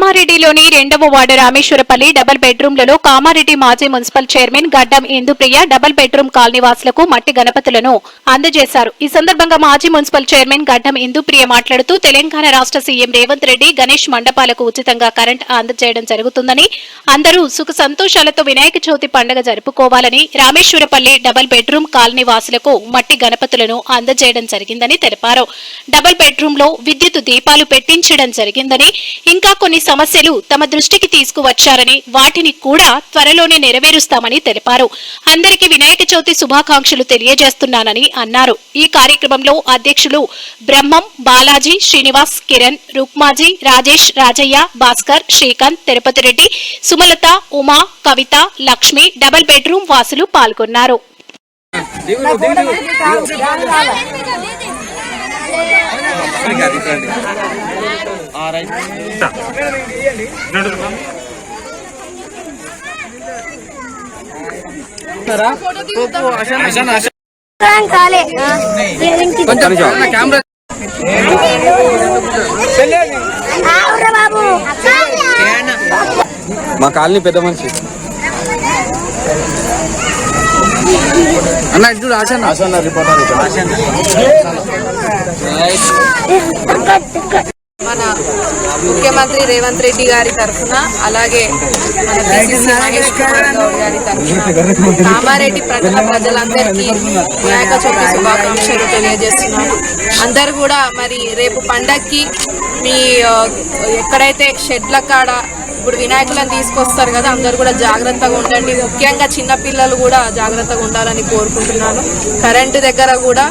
కామారెడ్డిలోని రెండవ ward Rameshwarapalli double బెడ్రూమ్లలో కామారెడ్డి మాజీ మున్సిపల్ చైర్మన్ గడ్డం ఇందుప్రియ డబుల్ బెడ్రూమ్ కాలనీవాసులకు మట్టి గణపతులను అందజేశారు. ఈ సందర్భంగా మాజీ మున్సిపల్ చైర్మన్ గడ్డం ఇందుప్రియ మాట్లాడుతూ తెలంగాణ రాష్ట్ర సీఎం రేవంత్ రెడ్డి గణేష్ మండపాలకు ఉచితంగా కరెంట్ అందజేయడం జరుగుతుందని అందరూ సుఖ సంతోషాలతో వినాయక చవితి పండుగ జరుపుకోవాలని రామేశ్వరపల్లి డబుల్ బెడ్రూమ్ కాలనీవాసులకు మట్టి గణపతులను అందజేయడం జరిగిందని తెలిపారు. డబుల్ బెడ్రూమ్లో విద్యుత్ దీపాలు పెట్టించడం జరిగిందని ఇంకా కొన్ని సమస్యలు తమ దృష్టికి తీసుకువచ్చారని వాటిని కూడా త్వరలోనే నెరవేరుస్తామని తెలిపారు. అందరికీ వినాయక చవితి శుభాకాంక్షలు తెలియజేస్తున్నానని అన్నారు. ఈ కార్యక్రమంలో అధ్యక్షులు బ్రహ్మం బాలాజీ శ్రీనివాస్ కిరణ్ రుక్మాజీ రాజేష్ రాజయ్య భాస్కర్ శ్రీకాంత్ తిరుపతి రెడ్డి సుమలత ఉమా కవిత లక్ష్మి డబుల్ బెడ్రూమ్ వాసులు పాల్గొన్నారు. కెమెరా ఆవురా బాబు. మా కాలనీ పెద్ద మనిషి. అన్న ఇటు చూడు ఆశన్న. ఆశన్న రిపోర్టర్ మన ముఖ్యమంత్రి రేవంత్ రెడ్డి గారి తరఫున అలాగే మన బీసీసీ మహేష్ కుమార్ గౌడ్ గారి తరఫున కామారెడ్డి ప్రజల ప్రజలందరికీ వినాయక చవితి శుభాకాంక్షలు తెలియజేస్తున్నాను. అందరు కూడా మరి రేపు పండక్కి మీ ఎక్కడైతే షెడ్ల కాడ ఇప్పుడు వినాయకులను తీసుకొస్తారు కదా అందరు కూడా జాగ్రత్తగా ఉండండి. ముఖ్యంగా చిన్నపిల్లలు కూడా జాగ్రత్తగా ఉండాలని కోరుకుంటున్నాను. కరెంటు దగ్గర కూడా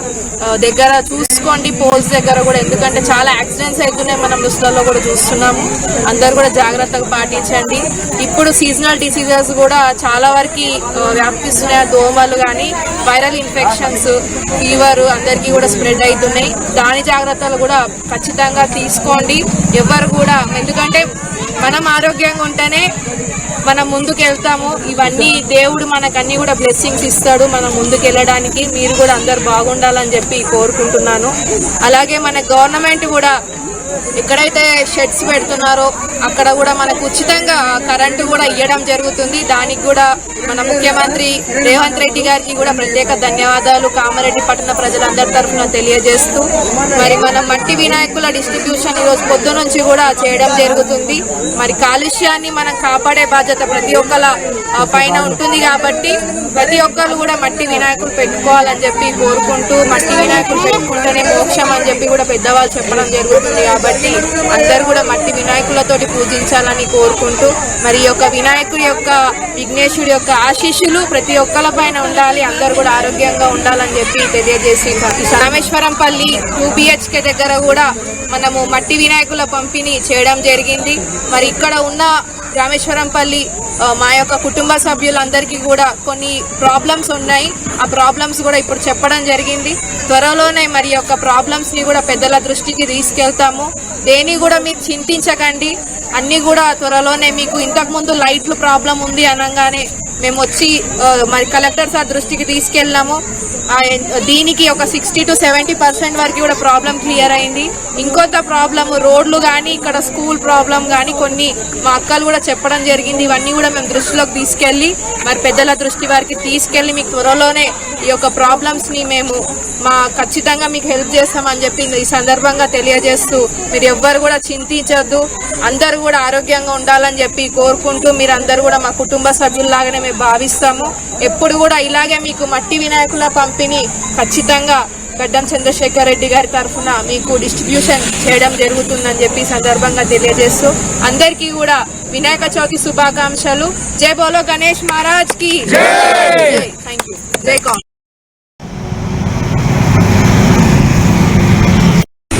దగ్గర చూసుకోండి పోల్స్ దగ్గర కూడా. ఎందుకంటే చాలా యాక్సిడెంట్స్ అవుతున్నాయి మనం న్యూస్లలో కూడా చూస్తున్నాము. అందరు కూడా జాగ్రత్తగా పాటించండి. ఇప్పుడు సీజనల్ డిసీజెస్ కూడా చాలా వరకు వ్యాపిస్తున్నాయి. దోమలు కానీ వైరల్ ఇన్ఫెక్షన్స్ ఫీవర్ అందరికీ కూడా స్ప్రెడ్ అవుతున్నాయి. దాని జాగ్రత్తలు కూడా ఖచ్చితంగా తీసుకోండి. ఎవరు కూడా ఎందుకంటే మనం ఆరోగ్యంగా ఉంటేనే మనం ముందుకు వెళ్తాము ఇవన్నీ దేవుడు మనకన్నీ కూడా బ్లెస్సింగ్స్ ఇస్తాడు మనం ముందుకు వెళ్ళడానికి మీరు కూడా అందరు బాగుండాలని చెప్పి కోరుకుంటున్నాను. అలాగే మన గవర్నమెంట్ కూడా ఎక్కడైతే షెడ్స్ పెడుతున్నారో అక్కడ కూడా మనకు ఉచితంగా కరెంటు కూడా ఇవ్వడం జరుగుతుంది. దానికి కూడా మన ముఖ్యమంత్రి రేవంత్ రెడ్డి గారికి కూడా ప్రత్యేక ధన్యవాదాలు. కామారెడ్డి పట్టణ ప్రజలందరి తరఫున తెలియజేస్తూ మరి మనం మట్టి వినాయకుల డిస్ట్రిబ్యూషన్ ఈరోజు పొద్దు నుంచి కూడా చేయడం జరుగుతుంది. మరి కాలుష్యాన్ని మనం కాపాడే బాధ్యత ప్రతి ఒక్కల పైన ఉంటుంది కాబట్టి ప్రతి ఒక్కరు కూడా మట్టి వినాయకులు పెట్టుకోవాలని చెప్పి కోరుకుంటూ మట్టి వినాయకులు పెట్టుకుంటేనే మోక్షం అని చెప్పి కూడా పెద్దవాళ్ళు చెప్పడం జరుగుతుంది కాబట్టి అందరు కూడా మట్టి వినాయకులతోటి పూజించాలని కోరుకుంటూ మరి యొక్క వినాయకుడి యొక్క విఘ్నేశుడి యొక్క ఆశీస్సులు ప్రతి ఒక్కల పైన ఉండాలి అందరు కూడా ఆరోగ్యంగా ఉండాలని చెప్పి తెలియజేసి రామేశ్వరంపల్లి టూ బిహెచ్కే దగ్గర కూడా మనము మట్టి వినాయకుల పంపిణీ చేయడం జరిగింది. మరి ఇక్కడ ఉన్న రామేశ్వరంపల్లి మా యొక్క కుటుంబ సభ్యులందరికీ కూడా కొన్ని ప్రాబ్లమ్స్ ఉన్నాయి. ఆ ప్రాబ్లమ్స్ కూడా ఇప్పుడు చెప్పడం జరిగింది. త్వరలోనే మరి యొక్క ప్రాబ్లమ్స్ని కూడా పెద్దల దృష్టికి తీసుకెళ్తాము. దేని కూడా మీరు చింతించకండి. అన్ని కూడా త్వరలోనే మీకు ఇంతకు ముందు లైట్లు ప్రాబ్లం ఉంది అనగానే మేము వచ్చి మరి కలెక్టర్ సార్ దృష్టికి తీసుకెళ్ళాము. దీనికి ఒక సిక్స్టీ టు సెవెంటీ పర్సెంట్ వరకు కూడా ప్రాబ్లం క్లియర్ అయింది. ఇంకొంత ప్రాబ్లం రోడ్లు కానీ ఇక్కడ స్కూల్ ప్రాబ్లం కానీ కొన్ని మా అక్కలు కూడా చెప్పడం జరిగింది. ఇవన్నీ కూడా మేము దృష్టిలోకి తీసుకెళ్ళి మరి పెద్దల దృష్టి వారికి తీసుకెళ్ళి మీకు త్వరలోనే ఈ యొక్క ప్రాబ్లమ్స్ని మేము మా ఖచ్చితంగా మీకు హెల్ప్ చేస్తామని చెప్పి ఈ సందర్భంగా తెలియజేస్తూ మీరు ఎవ్వరు కూడా చింతించొద్దు. అందరూ కూడా ఆరోగ్యంగా ఉండాలని చెప్పి కోరుకుంటూ మీరు అందరూ కూడా మా కుటుంబ సభ్యుల్లాగానే మేము భావిస్తాము. ఎప్పుడు కూడా ఇలాగే మీకు మట్టి వినాయకుల పంపిణీ ఖచ్చితంగా గడ్డం చంద్రశేఖర్ రెడ్డి గారి తరఫున మీకు డిస్ట్రిబ్యూషన్ చేయడం జరుగుతుందని చెప్పి సందర్భంగా తెలియజేస్తూ అందరికీ కూడా వినాయక చవితి శుభాకాంక్షలు. జై బోలో గణేష్ మహారాజ్కి. థ్యాంక్ యూ జై కాంగ్రెస్